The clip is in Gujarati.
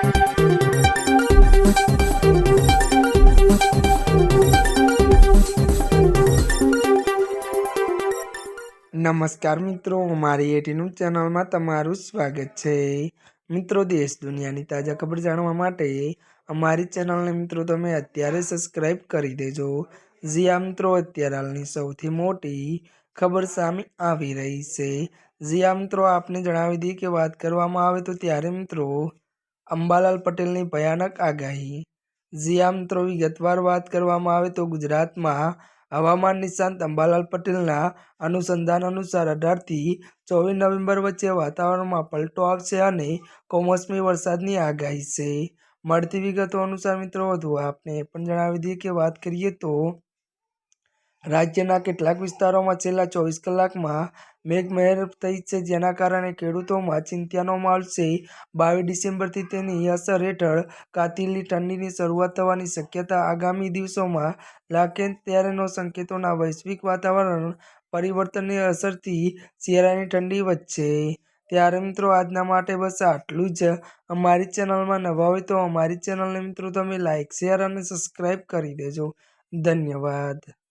નમસ્કાર મિત્રો મારી એટીનું ચેનલમાં તમારું સ્વાગત છે. મિત્રો, દેશ દુનિયાની તાજા ખબર જાણવા માટે અમારી ચેનલને મિત્રો તમે અત્યારે સબસ્ક્રાઈબ કરી દેજો. જીયા મિત્રો, અત્યારે હાલની સૌથી મોટી ખબર સામે આવી રહી છે. જીયા મિત્રો, આપને જણાવી દઈએ કે વાત કરવામાં આવે તો ત્યારે મિત્રો અંબાલાલ પટેલની ભયાનક આગાહી. જીયા મિત્રો વિગતવાર વાત કરવામાં આવે તો ગુજરાતમાં હવામાન નિષ્ણાંત અંબાલાલ પટેલના અનુસંધાન અનુસાર અઢારથી ચોવીસ નવેમ્બર વચ્ચે વાતાવરણમાં પલટો આવશે અને કમોસમી વરસાદની આગાહી છે. મળતી વિગતો અનુસાર મિત્રો વધુ આપને એ પણ જણાવી દઈએ કે વાત કરીએ તો રાજ્યના કેટલાક વિસ્તારોમાં છેલ્લા ચોવીસ કલાકમાં મેઘમહેર થઈ છે, જેના કારણે ખેડૂતોમાં ચિંતાનો માહોલ છે. બાવીસ ડિસેમ્બરથી તેની અસર હેઠળ કાતિલની ઠંડીની શરૂઆત થવાની શક્યતા આગામી દિવસોમાં લાગે ત્યારેનો સંકેતોના વૈશ્વિક વાતાવરણ પરિવર્તનની અસરથી શિયાળાની ઠંડી વધશે. ત્યારે મિત્રો, આજના માટે બસ આટલું જ. અમારી ચેનલમાં નવા હોય તો અમારી ચેનલને મિત્રો, તમે લાઇક શેર અને સબસ્ક્રાઈબ કરી દેજો. ધન્યવાદ.